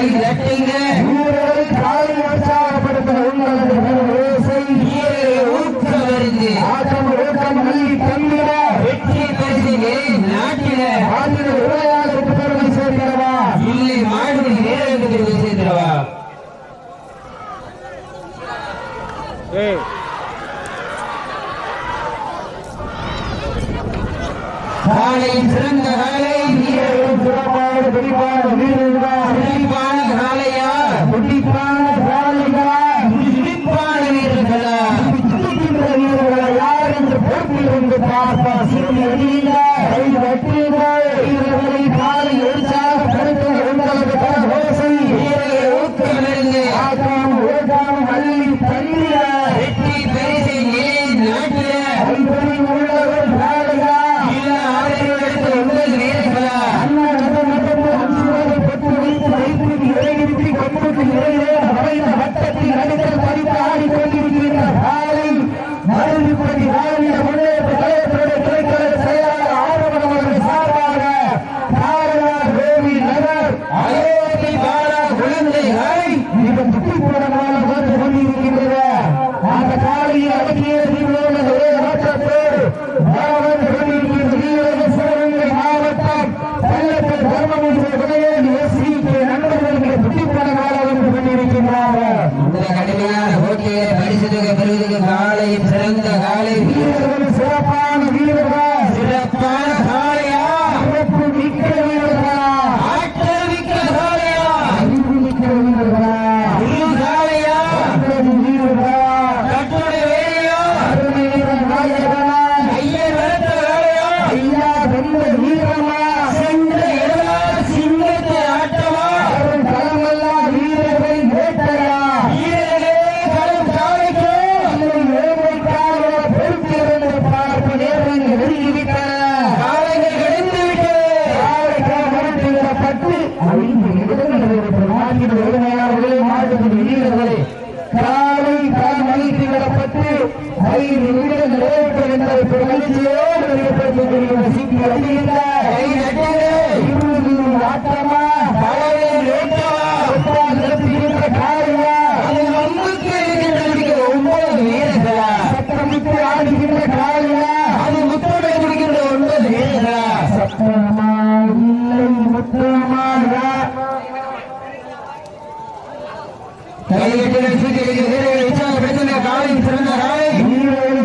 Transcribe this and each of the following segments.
எட்டுங்க ஊற்றமறிந்து வெற்றி சிறந்த காலை. வீரர்கள் வீரர்கள் ಮೊದಲು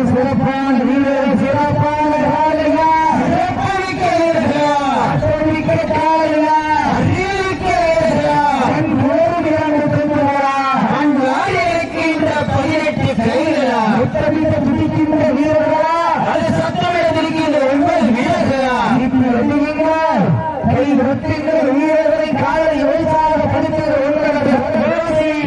சிறப்பான வீரர்கள் சிறப்பான காலையா சிறப்புமிக்க வீரர்களா ஆட்டமிக்க காலையா அறிவிக்க வீரர்களா கண் போடு இரண்டு பெண்களா அங்கு ஆடி இருக்கின்ற பதினெட்டு கைகளா முத்தமிட்டு துடிக்கின்ற வீரர்களா அது சத்தமிட இருக்கின்ற ஒன்பது வீரர்களா இப்படி எண்ணுகிறார் கை விட்டுகின்ற வீரர்களை காலை வயசாக படிக்கிற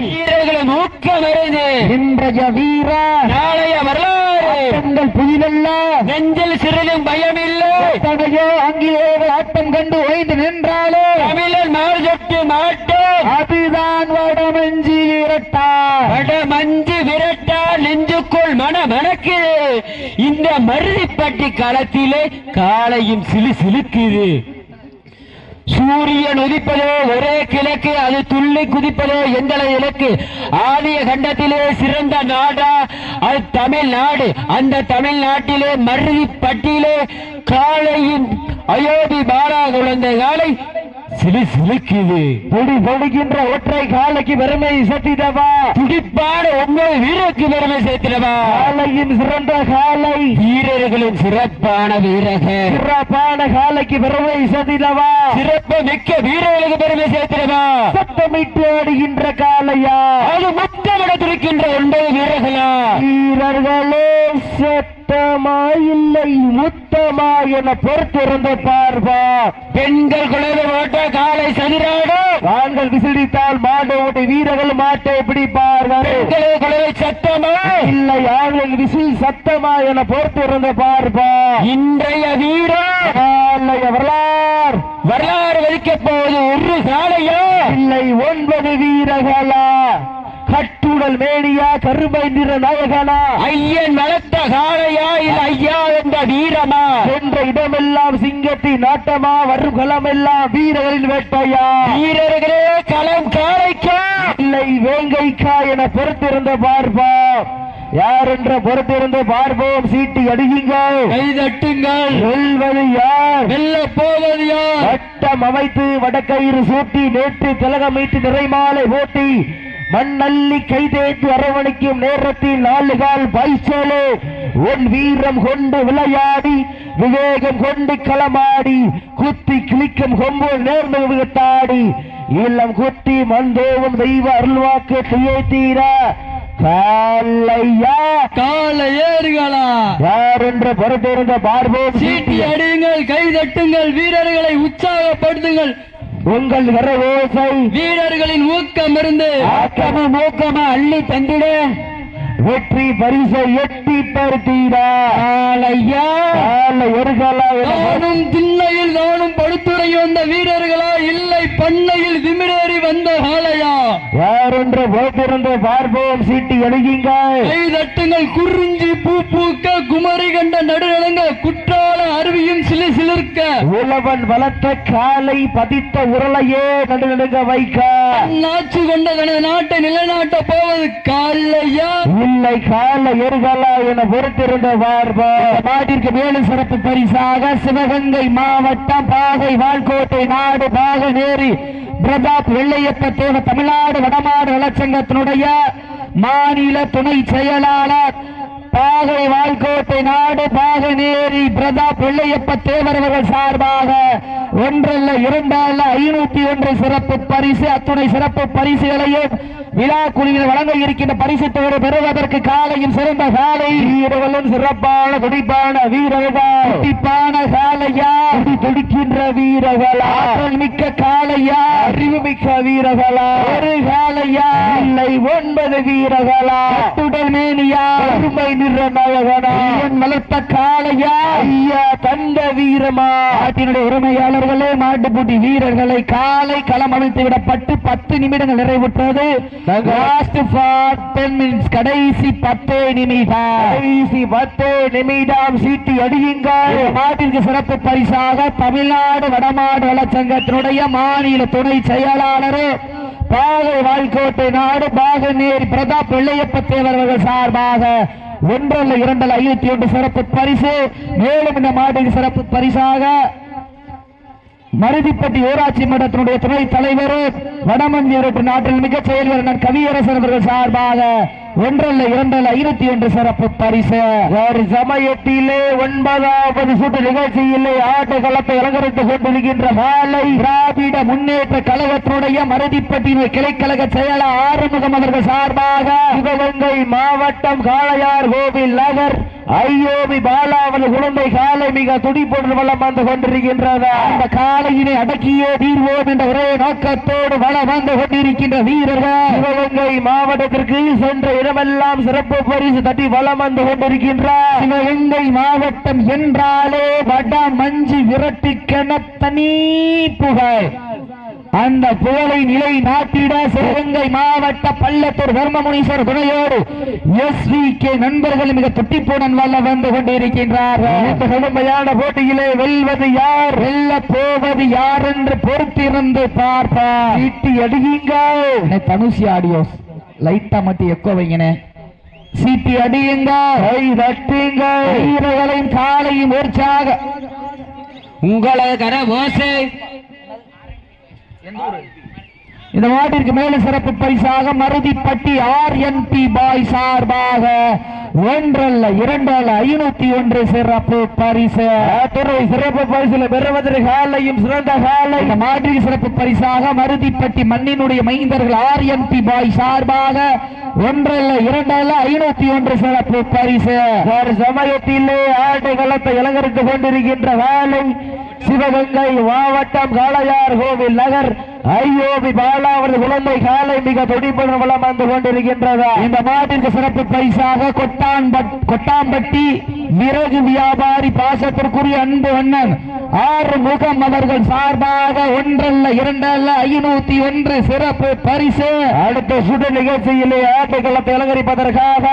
வீரர்களின் ஊக்கம் அறிந்து இன்றைய வீரா. நாளைய வரலாறு. தங்கள் புதிதல்ல. நெஞ்சில் சிறிதும் பயமில்லை. எத்தனையோ ஆங்கிலேய ஆட்டம் கண்டு ஓய்ந்து நின்றாலே. தமிழன் மாறு சொட்டு மாட்டோம் அதுதான் வடமஞ்சி வீரட்டா. வட மஞ்சு விரட்டா நெஞ்சுக்குள் மன மணக்குது இந்த மருதிப்பட்டி களத்திலே காலையும் சிலு சிலுக்குது. சூரியன் உதிப்பதோ ஒரே கிழக்கு அது துள்ளி குதிப்பதோ எங்களை இலக்கு. ஆதிய கண்டத்திலே சிறந்த நாடா அது தமிழ்நாடு. அந்த தமிழ்நாட்டிலே மருதி பட்டியிலே காலையின் அயோத்தி பாலா குழந்தை காலை சிலு சிலுக்குது பொடி பொடிக்கின்ற ஒற்றை காலைக்கு பெருமை சத்திதவா துடிப்பான ஒன்பது வீரருக்கு பெருமை சேர்த்திடவா? காலையின் சிறந்த காலை. வீரர்களின் சிறப்பான வீரர்கள். சிறப்பான காலைக்கு பெருமை சத்திதவா சிறப்பு மிக்க வீரர்களுக்கு பெருமை சேர்த்திடவா? சத்தமிட்டு ஆடுகின்ற காலையா? அது முத்தமிட துடிக்கின்ற ஒன்பது வீரர்களா? வீரர்களே சத்தமா இல்லை முத்தமா என பொறுத்திருந்து பார்வா பெண்கள் குழந்தை ஓட்ட காலை சதிராடும் ஆண்கள் விசிடித்தால் மாடு வீரர்கள் மாட்டை பிடிப்பார்கள். குழந்தை சத்தமா? இல்லை ஆண்கள் விசில் சத்தமா என பொறுத்திருந்து பார்ப்பா. இன்றைய வீரர் காலைய வரலாறு. வரலாறு வலிக்கப் போது ஒரு காலையா? இல்லை ஒன்பது வீரர்களா? கட்டுடல் மேனியா கருமை நிற நாயகனா? ஐயன் வளர்த்த காளையா இது ஐயா என்ற வீரமா? சென்ற இடமெல்லாம் சிங்கத்தின் நாட்டமா வரும் களமெல்லாம் வீரர்களின் வேட்டையா? வீரர்களே களம் காளைக்கா இல்லை வேங்கைக்கா என பொறுத்திருந்த பார்ப்போம். யார் என்ற பொறுத்திருந்து பார்ப்போம் சீட்டி அடியுங்கள். கை தட்டுங்கள் வெல்வது யார்? வெல்ல போவது யார்? வட்டம் அமைத்து வடக்கயிறு சூட்டி நேற்று திலகமீட்டு நிறைமாலை ஓட்டி மண்ணள்ளி கை தேய்த்து அரவணைக்கும் நேரத்தில் நாலு கால் பைசோலு உன் வீரம் கொண்டு விளையாடி விவேகம் கொண்டு களமாடி குத்தி கிளிக்கும் கொம்பு நேர்ந்து விட்டாடி இல்லம் குத்தி மந்தோவும் தெய்வ அருள்வாக்கு தியத்தீரா காலையா? கால ஏறுகளா? யார் என்று பொறுத்திருந்த பார்ப்போம் சீட்டி அடியுங்கள் கை தட்டுங்கள் வீரர்களை உற்சாகப்படுத்துங்கள். உங்கள் வரவோசை வீரர்களின் ஊக்கம் இருந்து ஆக்கம மூக்கம அள்ளி தந்திட. வெற்றி பரிசை எட்டி பருத்தீரா காலையா கால எருகலா என நானும் திண்ணையில் நானும் படுத்துறை வந்த வீரர்களா இல்லை பண்ணையில் விமிரேறி வந்த காளையா யார் என்று பொறுத்திருந்து பார்ப்போம் சீட்டி எழுகிங்கள் கை தட்டுங்கள் குறிஞ்சி பூ பூக்க குமரி கண்ட நடுநடுங்க குற்றால அருவியும் சிலு சிலிர்க்க. உழவன் வளர்த்த காலை பதித்த உரலையே நடுநடுங்க வைக்க. நாச்சு கொண்ட தனது நாட்டை நிலைநாட்ட போவது காலையா? இல்லை கால எருகலா என பொறுத்திருந்த நாட்டிற்கு மேலும் சிறப்பு பரிசாக சிவகங்கை மாவட்டம் பாகை வால்கோட்டை நாடு பாகநேரி பிரதாப் வெள்ளையப்ப தேவ தமிழ்நாடு வடமாடு நலச்சங்கத்தினுடைய மாநில துணை செயலாளர் பாகை வால்கோட்டை நாடு பாகநேரி பிரதாப் வெள்ளையப்ப தேவர் அவர்கள் சார்பாக ஒன்றல்ல இரண்டல்ல ஐநூத்தி ஒன்று சிறப்பு பரிசு அத்துணை சிறப்பு பரிசுகளையும் விழா குழுவில் வழங்க இருக்கின்ற பரிசு தொகை பெறுவதற்கு காலையும் சிறந்த காலை. வீரர்களும் சிறப்பான துடிப்பான வீரர்கள் துடிப்பான காலையா? துடி துடிக்கின்ற வீரர்களா மிக்க காலையா? அறிவு மிக்க வீரர்களா ஒரு காலையா? இல்லை ஒன்பது வீரர்களா துடல் மேனியா? பெருமை நிற நாயகனா. ஐயன் வளர்த்த காளையா? ஐயா தந்த வீரமா? நாட்டினுடைய உரிமையாளர்களே மாட்டுப்பூட்டி வீரர்களை காலை களம் அமைத்து விடப்பட்டு பத்து நிமிடங்கள் நிறைவுற்றது. கடைசி பத்தே நிமிடம். கடைசி பத்து நிமிடம் சீட்டி அடியுங்கள். மாட்டிற்கு சிறப்பு பரிசாக தமிழ்நாடு வடமாடு வளச்சங்கத்தினுடைய மாநில துணை செயலாளர் பாகை வாய்க்கோட்டை நாடு பாகநேரி பிரதாப் வெள்ளையப்ப தேவர் அவர்கள் சார்பாக ஒன்றல்ல இரண்டல்ல ஐநூத்தி ஒன்று சிறப்பு பரிசு. மேலும் இந்த மாட்டுக்கு சிறப்பு பரிசாக மருதிப்பட்டி ஊராட்சி மன்றத்தினுடைய துணை தலைவர் வடமஞ்சியூரட்டு நாட்டில் மிக செயல்வீரர் கவியரசர் அவர்கள் சார்பாக ஒன்றல்ல இரண்டல்ல ஐநூத்தி ஒன்று சிறப்பு பரிசு. ஒரு சமயத்திலே ஒன்பதாவது சுற்று நிகழ்ச்சியிலே ஆட்டு கலப்பை இறங்கரித்துக் கொண்டிருக்கின்ற மாலை திராவிட முன்னேற்ற கழகத்தினுடைய மருதிப்பட்டியின் கிளைக்கழக செயலர் ஆறுமுகம் அவர்கள் சார்பாக சிவகங்கை மாவட்டம் காளையார் கோவில் நகர் ஐயோபி பாலாவது குழந்தை காலை மிக துடிப்போடு வளம் வந்து கொண்டிருக்கின்றது? அந்த காலையினை அடக்கியே தீர்வோம் என்ற ஒரே நோக்கத்தோடு வளம் வந்து கொண்டிருக்கின்ற வீரர்கள். சிவகங்கை மாவட்டத்திற்கு சென்ற இடமெல்லாம் சிறப்பு பரிசு தட்டி வளம் வந்து கொண்டிருக்கின்றார். சிவகங்கை மாவட்டம் என்றாலே வட மஞ்சு விரட்டு தனி புகழ். அந்த புகழை நிலை நாட்டிட சிவகங்கை மாவட்ட பள்ளத்தூர் தர்மமுனீஸ்வரர் துணையோடு எஸ் வி கே நண்பர்கள் மிக துட்டிப்புடன் வல்ல வந்து இந்த கடுமையான போட்டியிலே வெல்வது யார்? வெல்ல போவது யார் என்று பொறுத்திருந்து பார்ப்பார் சீட்டி அடியுங்கள். அண்ணே, தனுஷி ஆடியோஸ் லைட்டா மட்டும் எக்கோ வைங்கனே சீட்டி அடியுங்க கை தட்டுங்கள். வீரர்களையும் காலையும் உற்சாக. உங்களது கர ஓசை இந்த மாட்டிற்கு மேல சிறப்பு பரிசாக Maruthipatti R N B boy சார்பாக ஒன்றல்ல இரண்டல்ல ஐநூத்தி ஒன்று சிறப்பு பரிசு. சிறப்பு பரிசுல பெறுவதற்கு காலையும் சிறந்த காலை. இந்த மாட்டிற்கு சிறப்பு பரிசாக மருதிப்பட்டி மண்ணினுடைய மைந்தர்கள் ஆர் என் பி பாய் சார்பாக ஒன்றல்ல இரண்டல்ல ஐநூத்தி ஒன்று சிறப்பு பரிசு. ஒரு சமயத்திலே ஆட்டை களத்தை அலங்கரித்துக் கொண்டிருக்கின்ற வேலை சிவகங்கை மாவட்டம் காளையார் கோவில் நகர். ஐயோபி பாலாவது குழந்தை காலை மிக துடிப்புடன் வளம் வந்து கொண்டிருக்கின்றதா. இந்த மாட்டிற்கு சிறப்பு பரிசாக கொட்டாம்பட்டி விறகு வியாபாரி பாசத்திற்குரிய அன்பு அண்ணன் ஆறு முகம் அவர்கள் சார்பாக ஒன்றல்ல இரண்டல்ல ஐநூத்தி ஒன்று சிறப்பு பரிசு. அடுத்த சுடு நிகழ்ச்சியிலே ஆட்டை களத்தை அலங்கரிப்பதற்காக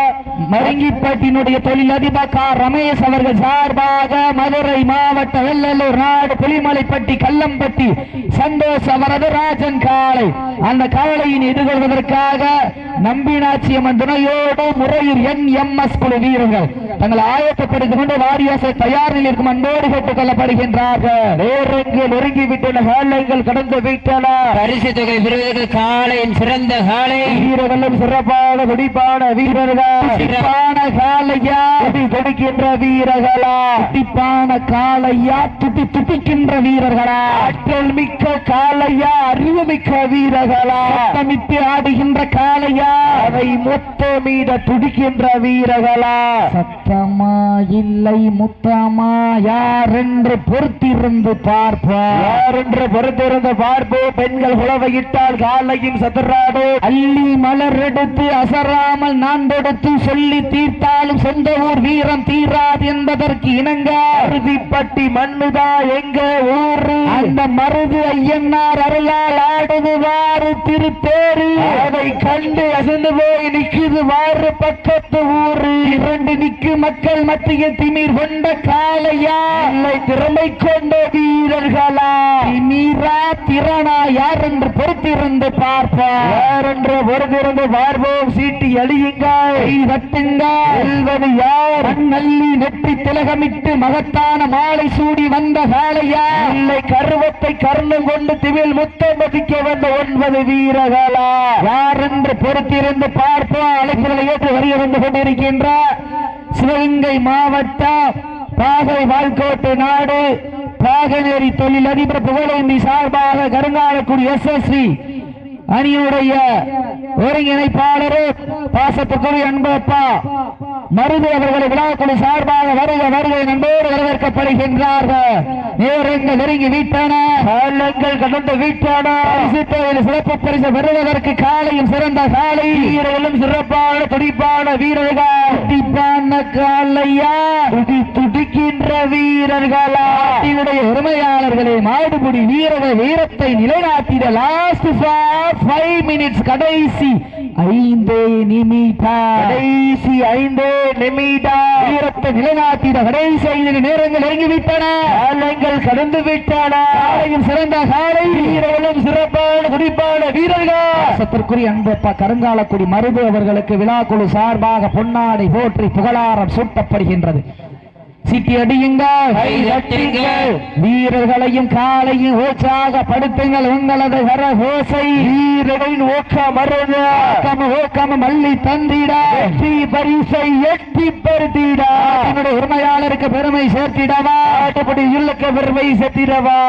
மருங்கிப்பட்டினுடைய தொழிலதிபர் கா ரமேஷ் அவர்கள் சார்பாக மதுரை மாவட்ட வெள்ளலூர் நாடு புலிமலைப்பட்டி கல்லம்பட்டி சந்தோஷ் அவரது ராஜன் காளை அந்த காளையின் எதிர்கொள்வதற்காக நம்பினாட்சி அம்மன் துணையோடு முறையில் என் எம் எஸ் குழு வீரர்கள் தங்களை ஆயத்தப்படுத்திக் கொண்டு வாரியாசை தயார் நிலையில் இருக்கும் அன்போடு கேட்டுக் கொள்ளப்படுகின்றார்கள். நேரங்கு நெருங்கிவிட்டன காலங்கள் கடந்து விட்டன. பரிசு தொகை பெறுவதற்கு காளையின் சிறந்த காளை வீரர்களும் சிறப்பான துடிப்பான வீரர்கள். சிறப்பான துடி கொடுக்கின்ற வீரர்களா. துடிப்பான காளையா. துடி துடிக்கின்ற வீரர்களா. ஆற்றல் மிக்க காளையா. அறிவு மிக்க வீரர்களா. சத்தமிட்டு ஆடுகின்ற காளையா? அதை மொத்தமீத துடிக்கின்ற வீரர்களா? சத்தமா? இல்லை முத்தமா யார் என்று பொறுத்திருந்து பார்ப்போம். யார் என்று பொறுத்திருந்து பார்ப்போம். பெண்கள் உழவையிட்டால் காலையும் சதுராடு அள்ளி மலர் எடுத்து அசராமல் நான் தொடுத்து சொல்லி தீர்த்தாலும் சொந்த ஊர் வீரம் தீராது என்பதற்கு இணங்க. அருதிப்பட்டி மண்ணுதா எங்க ஊரு? அந்த மருது ஐயனார் அருளால் ஆடுது வாரு திருத்தேரு அதை கண்டு அசந்து போய் நிக்குது வாரு பக்கத்து ஊரு. இரண்டு நிக்கு மக்கள் மத்தியில் திமிர் கொண்ட காளையா? இல்லை திறமை கொண்ட வீரர்களா? திமிரா திறனா யார் என்று பொறுத்திருந்து பார்ப்போம். யார் என்று பொறுத்திருந்து பார்ப்போம்? சீட்டி அழியுங்கள். செல்வது யார்? நல்லி நெற்றி திலகமிட்டு மகத்தான மாலை சூடி வந்த காளையா? இல்லை கருவத்தை கர்ணம் கொண்டு திவில் முத்தம் மதிக்க வந்த ஒன்பது வீரர்களா? யார் என்று பொறுத்திருந்து பார்ப்போம்? அழைப்புகளை ஏற்று வருகை வந்து கொண்டிருக்கின்ற சிவகங்கை மாவட்டம் பாகை வால்கோட்டை நாடு பாகநேரி தொழில் அதிபர் புகழேந்தி சார்பாக கருங்காலக்குடி எஸ் எஸ் அணியுடைய ஒருங்கிணைப்பாளர் பாசத்துக்குரிய அன்பப்பா மருது அவர்களை விழாக்குழு சார்பாக வருக வருகை நண்போடு வரவேற்கப்படுகின்றார்கள். நேரங்கள் நெருங்கி விட்டன. காலங்கள் கடந்து விட்டன. சிறப்பு பரிசு பெறுவதற்கு காலையும் சிறந்த காலை. வீரர்களும் சிறப்பான துடிப்பான வீரர்கள். துடிப்பான காலையா? துடி துடிக்கின்ற வீரர்களா? நாட்டினுடைய உரிமையாளர்களே மாடுபிடி வீரர்கள் வீரத்தை நிலைநாட்டிட லாஸ்ட் ஃபைவ் மினிட்ஸ் கடைசி ஐந்து நிமிடம் கடைசி ஐந்து நிமிடம் வீரத்தை நிலைநாட்டிட கடைசி ஐந்து நேரங்கள் நெருங்கிவிட்டன காலங்கள் கடந்து விட்டன காலையும் சிறந்த காலை. வீரர்களும் சிறப்பான துடிப்பான வீரர்கள். சத்திற்குரிய அன்பப்பா கருங்காலக்குடி மருது அவர்களுக்கு விழாக்குழு சார்பாக பொன்னாடை போற்றி புகழாரம் சூட்டப்படுகின்றது. சிட்டி அடியுங்கள். கை தட்டுங்கள். வீரர்களையும் காலையும் உற்சாகப்படுத்துங்கள் உங்களது கரகோசை வீரர்களின் ஊக்கம் மருந்து ஓக்கம மல்லி தந்திட. வெற்றி பரிசை எட்டி பருத்திட. என்னுடைய உரிமையாளருக்கு பெருமை சேர்த்திடவா? ஆட்டுப்படி இல்லக்க பெருமை செத்திடவா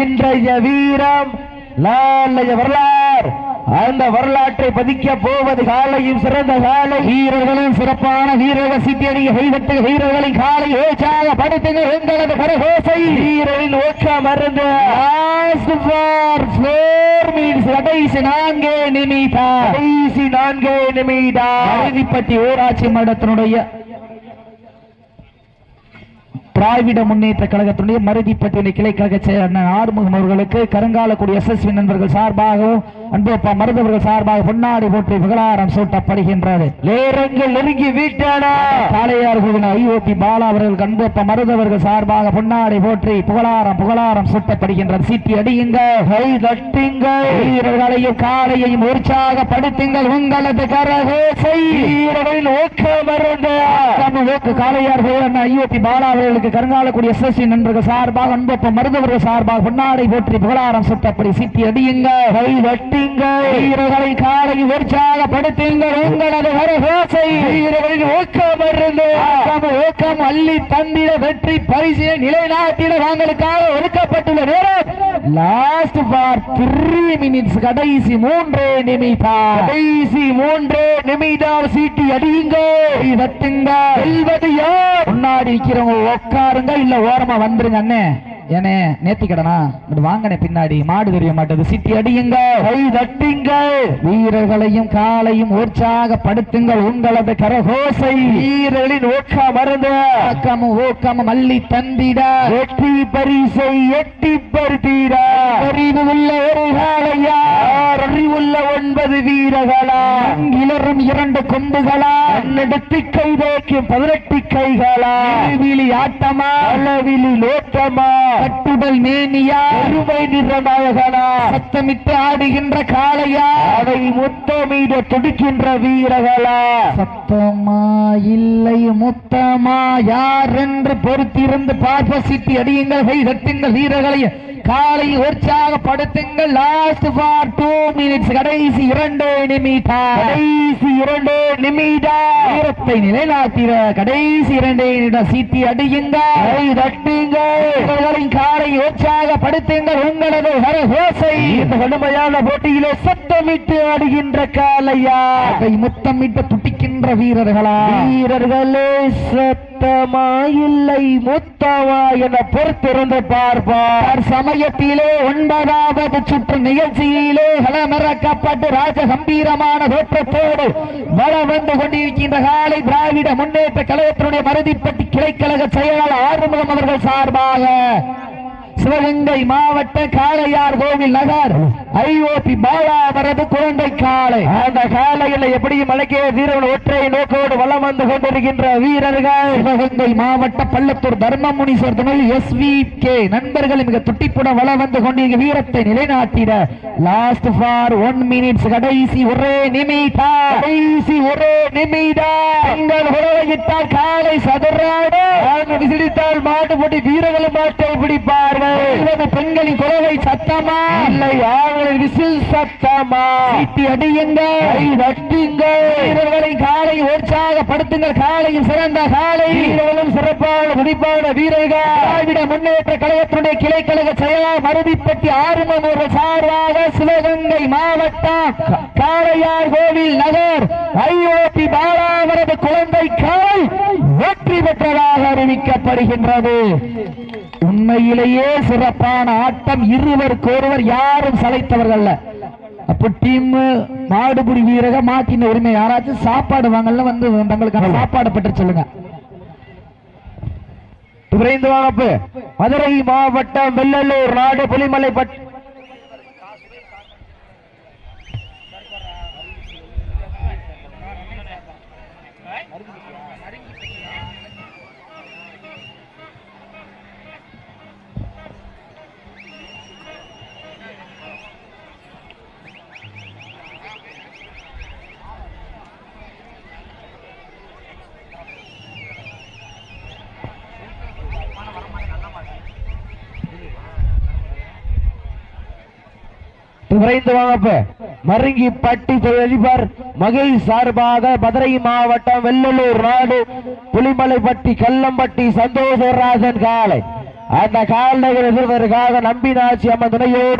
இன்றைய வீரம் நாளைய வரலாறு. அந்த வரலாற்றை பதிக்க போவது காலையும் சிறந்த காலை. வீரர்களும் சிறப்பான வீரர்கள் சித்தியடிய கைதட்டு வீரர்களின் காலை ஏச்சாக படுத்துங்க எங்களது கரகோசை வீரரின் ஊக்கம் மருந்து. Last for four minutes. கடைசி நான்கு நிமிடம். கடைசி நான்கு ஊராட்சி மன்றத்தினுடைய திராவிட முன்னேற்ற கழகத்தினுடைய மருதிப்பட்டியுடைய கிளை கழக செயலர் ஆறுமுகம் அவர்களுக்கு கருங்காலக்குடி எஸ் எஸ் நண்பர்கள் சார்பாகவும் அன்பப்பா மருதவர்கள் சார்பாக பொன்னாடி போற்றி புகழாரம் சூட்டப்படுகின்றது. நேரங்கள் நெருங்கி விட்டன. காளையார் கோவில் ஐஓபி பாலா அவர்கள் அன்பப்பா மருதவர்கள் சார்பாக பொன்னாடி போற்றி புகழாரம் புகழாரம் சூட்டப்படுகின்றது. சீட்டி அடியுங்க கை தட்டுங்கள். வீரர்களையும் காலையையும் உற்சாகப்படுத்துங்கள். உங்களது கரகோசை. வீரரின் ஊக்கம் தமிழுக்கு காளையார் கோவில் ஐஓபி பாலா அவர்களுக்கு கருங்காலக்குடி எஸ் எஸ் நண்பர்கள் சார்பாக அன்பப்ப மருந்தவர்கள் சார்பாக பொன்னாடை போற்றி புகழாரம் சுத்தப்படி சித்தி அடியுங்க கை வீரர்களை காலை உற்சாகப்படுத்துங்கள் உங்களது வீரர்களின் ஊக்கம் ஊக்கம், அள்ளி தந்திட வெற்றி பரிசு நிலைநாட்டிட வாங்களுக்காக ஒதுக்கப்பட்டுள்ள நேரம். லாஸ்ட் த்ரீ மினிட்ஸ் கடைசி மூன்றே நிமிடம் கடைசி மூன்று நிமிடம் சீட்டி அடியுங்க. யார்? முன்னாடி உட்காருங்க இல்ல ஓரமா வந்துருங்க அண்ணே. ஏனே நேத்தி கடனா வாங்கனே பின்னாடி. மாடு தெரிய மாட்டேது. சிட்டி அடியுங்க கை தட்டுங்கள் வீரர்களையும் காலையும் உற்சாகப்படுத்துங்கள் உங்களது கரகோசை. வீரர்களின் ஊக்கம் மருந்து. ஊக்கமும் ஊக்கமும் அள்ளி தந்திட. வெற்றி பரிசை எட்டி பருத்தீர அறிவு உள்ள ஒரு காலையா அறிவுள்ள ஒன்பது வீரர்களா இளரும் கொம்புகளா பன்னெடுத்து கை தேய்க்கும் பதினெட்டு கைகளா இருவிழி ஆட்டமா. அளவிலி நோட்டமா கட்டுடல் மேனியா. அருமை நிறநாயகனா சத்தமிட்டு ஆடுகின்ற காளையா. அதை முத்தமிட துடிக்கின்ற வீரர்களா. சத்தமா இல்லை முத்தமா. யார் என்று பொறுத்திருந்து பார்ப்ப சிட்டி அடியுங்கள் கை தட்டுங்கள் வீரர்களை காலை உற்சாகப்படுத்துங்கள். லாஸ்ட் ஃபார் டூ மினிட்ஸ் கடைசி இரண்டு நிமிடம். கடைசி இரண்டு நிமிடம். வீரத்தை நிலைநாட்டிட. கடைசி இரண்டு நிமிடம். சீட்டி அடியுங்கள். கை தட்டுங்கள். காலை உற்சாகப்படுத்துங்கள். உங்களது ஹரஹோசை இந்த கடுமையான போட்டியிலே சத்தமிட்டு ஆடுகின்ற காலையா கை முத்தமிட்டு துடிக்கின்ற வீரர்களா? வீரர்களே சத்தமா இல்லை முத்தமா என பொறுத்திருந்து பார்ப்பார். சமயத்திலே ஒன்பதாவது சுற்று நிகழ்ச்சியிலே களமிறக்கப்பட்டு ராஜ கம்பீரமான தோற்றத்தோடு வள வந்து கொண்டிருக்கின்ற காலை திராவிட முன்னேற்ற கழகத்தினுடைய மருதிப்பட்டி கிளைக்கழக செயலாளர் ஆறுமுகம் அவர்கள் சார்பாக சிவகங்கை மாவட்ட காளையார் கோவில் நகர் ஐஓபி பாலாவரது குழந்தை காளை அந்த காலையில் எப்படியும் அழகிய வீரர்கள் ஒற்றை நோக்கோடு வலம் வந்து கொண்டிருக்கின்ற வீரர்கள். சிவகங்கை மாவட்ட பள்ளத்தூர் தர்மமுனீஸ்வர் துணை எஸ் வி கே. நண்பர்கள் மிக துட்டிப்புடன் வளம் வந்து கொண்டிருக்க வீரத்தை நிலைநாட்டிட லாஸ்ட் ஃபார் ஒன் மினிட்ஸ் கடைசி ஒரே நிமிடா கடைசி ஒரே நிமிடா எங்கள் உறவையிட்டால் காலை சதுராடு விசிடித்தால் மாட்டு போட்டி வீரர்களும் மாட்டை பிடிப்பார்கள். இல்லது பெண்களின் குலவை சத்தமா? இல்லை ஆண்களின் விசில் சத்தமா? சீட்டி அடியுங்கள் தட்டுங்கள் வீரர்களை காலை உற்சாகப்படுத்துங்கள். காலையில் சிறந்த காலை. வீரர்களும் சிறப்பான துடிப்பான வீரர்கள். முன்னேற்ற கழகத்தினுடைய கிளை கழக செயலாளர் மருதிப்பட்டி ஆறுமம் ஒரு சார்பாக சிவகங்கை மாவட்டம் காளையார் கோவில் நகர். ஐஓபி பாலாவரது குழந்தை காலை வெற்றி பெற்றதாக அறிவிக்கப்படுகின்றது. உண்மையிலேயே சிறப்பான ஆட்டம் இருவருக்கு ஒருவர் யாரும் சளைத்தவர்கள் அல்ல. அப்ப டீம் மாடுபுடி வீரக மாட்டின உரிமை யாராச்சும் சாப்பாடு வாங்கல வந்து தங்களுக்கான சாப்பாடு பற்றி சொல்லுங்க. விரைந்து வாங்கப்பு மதுரை மாவட்டம் வெள்ளலூர் நாடு புலிமலை பட் விரைந்து வாங்கப்ப மருங்கி பட்டி தொழிலதிபர் மகிழ் சார்பாக மதுரை மாவட்டம் வெள்ளலூர் நாடு. புலிமலைப்பட்டி கல்லம்பட்டி சந்தோஷராஜன் காலை. அந்த கால்நகர் எதிர்வதற்காக நம்பினாட்சி அம்மன் துணையோடு